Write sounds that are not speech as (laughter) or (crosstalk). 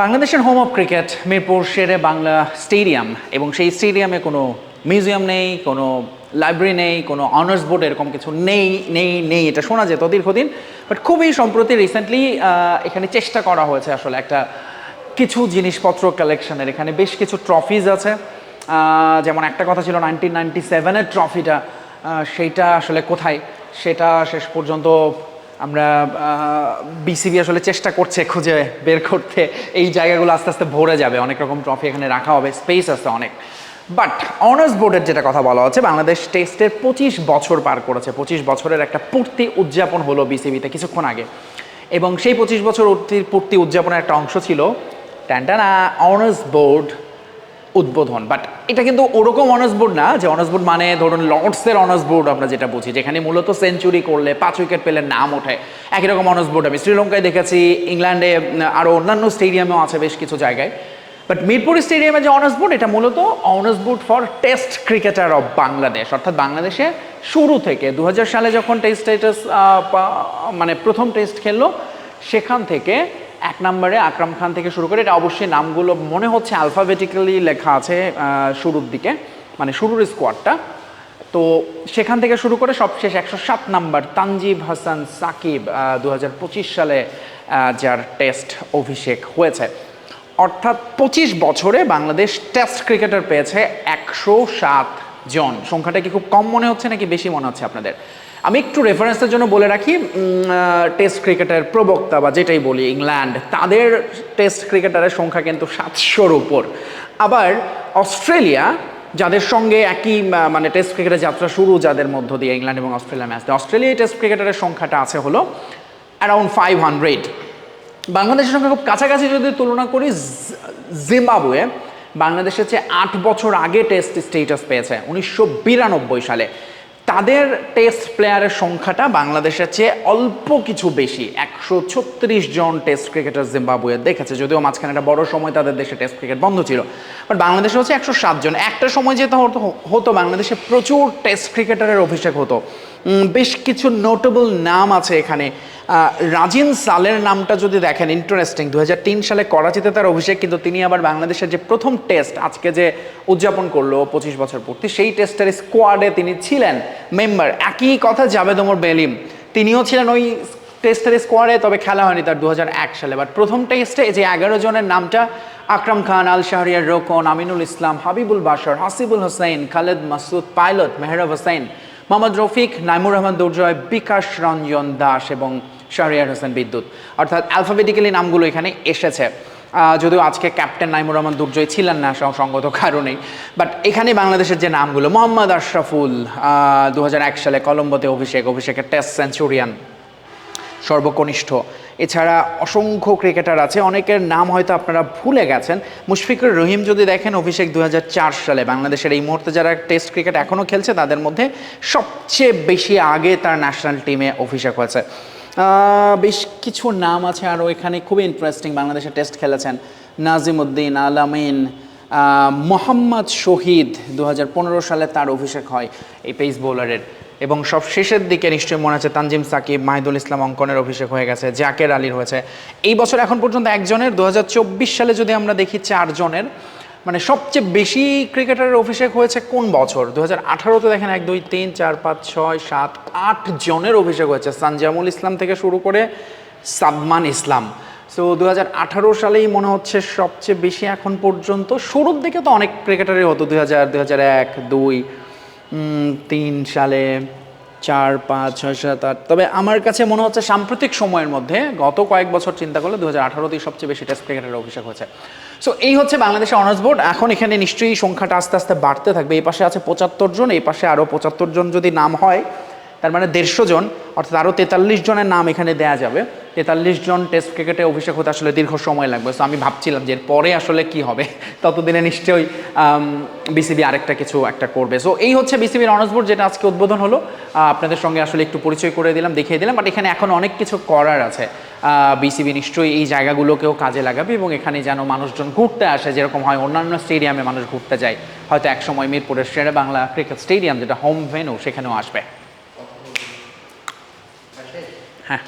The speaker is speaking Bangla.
বাংলাদেশের home of cricket Mirpur Shere Bangla stadium এবং সেই স্টেডিয়ামে কোনো মিউজিয়াম নেই, কোনো লাইব্রেরি নেই, কোনো অনার্স বোর্ড এরকম কিছু নেই নেই নেই, এটা শোনা যেত দীর্ঘদিন। বাট খুবই সম্প্রতি রিসেন্টলি এখানে চেষ্টা করা হয়েছে আসলে একটা কিছু জিনিসপত্র কালেকশনের এখানে বেশ কিছু ট্রফিজ আছে। যেমন একটা কথা ছিল নাইনটিন নাইনটি সেভেনের ট্রফিটা সেইটা আসলে কোথায়? সেটা শেষ পর্যন্ত আমরা বিসিবি আসলে চেষ্টা করছে খুঁজে বের করতে। এই জায়গাগুলো আস্তে আস্তে ভরে যাবে। অনেক রকম ট্রফি এখানে রাখা হবে স্পেস আছে অনেক। বাট অনার্স বোর্ডের যেটা কথা বলা হচ্ছে, বাংলাদেশ টেস্টের পঁচিশ বছর পার করেছে। পঁচিশ বছরের একটা পূর্তি উদযাপন হলো বিসিবিতে কিছুক্ষণ আগে। এবং সেই পঁচিশ বছর পূর্তি উদযাপনের একটা অংশ ছিল, ট্যান্টানা অনার্স বোর্ড উদ্বোধন। বাট এটা কিন্তু ওরকম অনার্স বোর্ড না, যে অনার্স বোর্ড মানে ধরুন লর্ডসের অনার্স বোর্ড আমরা যেটা বুঝি, যেখানে মূলত সেঞ্চুরি করলে পাঁচ উইকেট পেলে নাম ওঠে। একই রকম অনার্স বোর্ড আমি শ্রীলঙ্কায় দেখেছি ইংল্যান্ডে আরও অন্যান্য স্টেডিয়ামেও আছে বেশ কিছু জায়গায়। বাট মিরপুর স্টেডিয়ামে যে অনার্স বোর্ড এটা মূলত honours board for test cricketer of Bangladesh অর্থাৎ বাংলাদেশে শুরু থেকে দু হাজার সালে যখন টেস্ট স্টেটাস মানে প্রথম টেস্ট খেললো, সেখান থেকে এক নম্বরে আকরাম খান থেকে শুরু করে, এটা অবশ্যই নামগুলো মনে হচ্ছে আলফাবেটিক্যালি লেখা আছে শুরুর দিকে মানে শুরুর স্কোয়াডটা তো সেখান থেকে শুরু করে সবশেষ একশো সাত নাম্বার তানজিব হাসান সাকিব দু হাজার পঁচিশ সালে যার টেস্ট অভিষেক হয়েছে। অর্থাৎ পঁচিশ বছরে বাংলাদেশ টেস্ট ক্রিকেটার পেয়েছে একশো সাত জন, সংখ্যাটা কি খুব কম মনে হচ্ছে নাকি বেশি মনে হচ্ছে আপনাদের? আমি একটু রেফারেন্সের জন্য বলে রাখি টেস্ট ক্রিকেটের প্রবক্তা বা যেটাই বলি, ইংল্যান্ড, তাদের টেস্ট ক্রিকেটারের সংখ্যা কিন্তু সাতশোর উপর। আবার অস্ট্রেলিয়া, যাদের সঙ্গে একই মানে টেস্ট ক্রিকেটের যাত্রা শুরু, যাদের মধ্য দিয়ে ইংল্যান্ড এবং অস্ট্রেলিয়া ম্যাচ অস্ট্রেলিয়ায় টেস্ট ক্রিকেটারের সংখ্যাটা আছে হলো অ্যারাউন্ড ফাইভ হান্ড্রেড বাংলাদেশের সঙ্গে খুব কাছাকাছি যদি তুলনা করি জিম্বাবুয়ে বাংলাদেশের চেয়ে আট বছর আগে টেস্ট স্টেটাস পেয়েছে, উনিশশো বিরানব্বই সালে। তাদের টেস্ট প্লেয়ারের সংখ্যাটা বাংলাদেশের চেয়ে অল্প কিছু বেশি, একশো ছত্রিশ জন টেস্ট ক্রিকেটার জিম্বাবুয়ে দেখেছে, যদিও মাঝখানে একটা বড় সময় তাদের দেশে টেস্ট ক্রিকেট বন্ধ ছিল। বাট বাংলাদেশে হচ্ছে একশো জন। একটা সময় যেতে হতো বাংলাদেশে প্রচুর টেস্ট ক্রিকেটারের অভিষেক হতো। বেশ কিছু নোটেবল নাম আছে এখানে। রাজিন সালের নামটা যদি দেখেন ইন্টারেস্টিং দু হাজার তিন সালে করাচিতে তার অভিষেক, কিন্তু তিনি আবার বাংলাদেশের যে প্রথম টেস্ট আজকে যে উদযাপন করল পঁচিশ বছর পূর্তি, সেই টেস্টের স্কোয়াডে তিনি ছিলেন মেম্বার একই কথা জাবেদ ওমর বেলিম, তিনিও ছিলেন ওই টেস্টের স্কোয়াডে তবে খেলা হয়নি তার দু হাজার এক সালে। বাট প্রথম টেস্টে যে এগারো জনের নামটা, আকরাম খান, আল শাহরিয়ার, রোকন, আমিনুল ইসলাম, হাবিবুল বাশর, হাসিবুল হোসেন, খালেদ মাসুদ, পাইলট মেহরাব হোসেন মোহাম্মদ রফিক, নাইমুর রহমান দুর্জয়, বিকাশ রঞ্জন দাস এবং শাহরিয়ার হোসেন বিদ্যুৎ। অর্থাৎ অ্যালফাবেটিক্যালি নামগুলো এখানে এসেছে। যদিও আজকে ক্যাপ্টেন নাইমুর রহমান দুর্জয় ছিলেন না সংগত কারণেই। বাট এখানে বাংলাদেশের যে নামগুলো, মোহাম্মদ আশরাফুল দু সালে কলম্বোতে অভিষেক, অভিষেকের টেস্ট সেঞ্চুরিয়ান সর্বকনিষ্ঠ। এছাড়া অসংখ্য ক্রিকেটার আছে, অনেকের নাম হয়তো আপনারা ভুলে গেছেন। মুশফিকুর রহিম যদি দেখেন, অভিষেক দু হাজার চার সালে বাংলাদেশের এই মুহূর্তে যারা টেস্ট ক্রিকেট এখনও খেলছে, তাদের মধ্যে সবচেয়ে বেশি আগে তার ন্যাশনাল টিমে অভিষেক হয়েছে। বেশ কিছু নাম আছে আরও এখানে খুবই ইন্টারেস্টিং বাংলাদেশের টেস্ট খেলেছেন। নাজিমুদ্দিন, আলামিন মোহাম্মদ শহীদ দু হাজার পনেরো সালে তার অভিষেক হয় এই পেস বোলারের এবং সব শেষের দিকে নিশ্চয়ই মনে আছে তানজিম সাকিব মাহিদুল ইসলাম অঙ্কনের অভিষেক হয়ে গেছে, জাকের আলীর হয়েছে। এই বছর এখন পর্যন্ত একজনের দু হাজার চব্বিশ সালে যদি আমরা দেখি চারজনের মানে সবচেয়ে বেশি ক্রিকেটারের অভিষেক হয়েছে কোন বছর? দু হাজার আঠারোতে দেখেন এক, দুই, তিন, চার, পাঁচ, ছয়, সাত, আট জনের অভিষেক হয়েছে। সানজামুল ইসলাম থেকে শুরু করে সাদমান ইসলাম। সো দু হাজার আঠারো সালেই মনে হচ্ছে সবচেয়ে বেশি এখন পর্যন্ত। শুরুর দিকে তো অনেক ক্রিকেটারই হতো দু হাজার দুই হাজার এক, দুই তিন সালে চার, পাঁচ, ছয়, সাত, আট। তবে আমার কাছে মনে হচ্ছে সাম্প্রতিক সময়ের মধ্যে গত কয়েক বছর চিন্তা করলে দু হাজার আঠারোতেই সবচেয়ে বেশি টেস্ট ক্রিকেটের অভিষেক হয়েছে। সো এই হচ্ছে বাংলাদেশের অনার্স বোর্ড এখন এখানে নিশ্চয়ই সংখ্যাটা আস্তে আস্তে বাড়তে থাকবে। এই পাশে আছে পঁচাত্তর জন, এই পাশে আরও পঁচাত্তর জন যদি নাম হয়, তার মানে দেড়শো জন, অর্থাৎ আরও তেতাল্লিশ জনের নাম এখানে দেয়া যাবে। তেতাল্লিশ জন টেস্ট ক্রিকেটে অভিষেক হতে আসলে দীর্ঘ সময় লাগবে। সো আমি ভাবছিলাম যে পরে আসলে কি হবে? (laughs) ততদিনে নিশ্চয়ই বিসিবি আরেকটা কিছু একটা করবে। সো এই হচ্ছে বিসিবির অনার্স বোর্ড যেটা আজকে উদ্বোধন হলো। আপনাদের সঙ্গে আসলে একটু পরিচয় করে দিলাম, দেখিয়ে দিলাম বাট এখানে এখন অনেক কিছু করার আছে। বিসিবি নিশ্চয়ই এই জায়গাগুলোকেও কাজে লাগাবে এবং এখানে যেন মানুষজন ঘুরতে আসে, যেরকম হয় অন্যান্য স্টেডিয়ামে মানুষ ঘুরতে যায়। হয়তো একসময় মিরপুরের শেরে বাংলা ক্রিকেট স্টেডিয়াম যেটা হোম ভেনু সেখানেও আসবে। হ্যাঁ।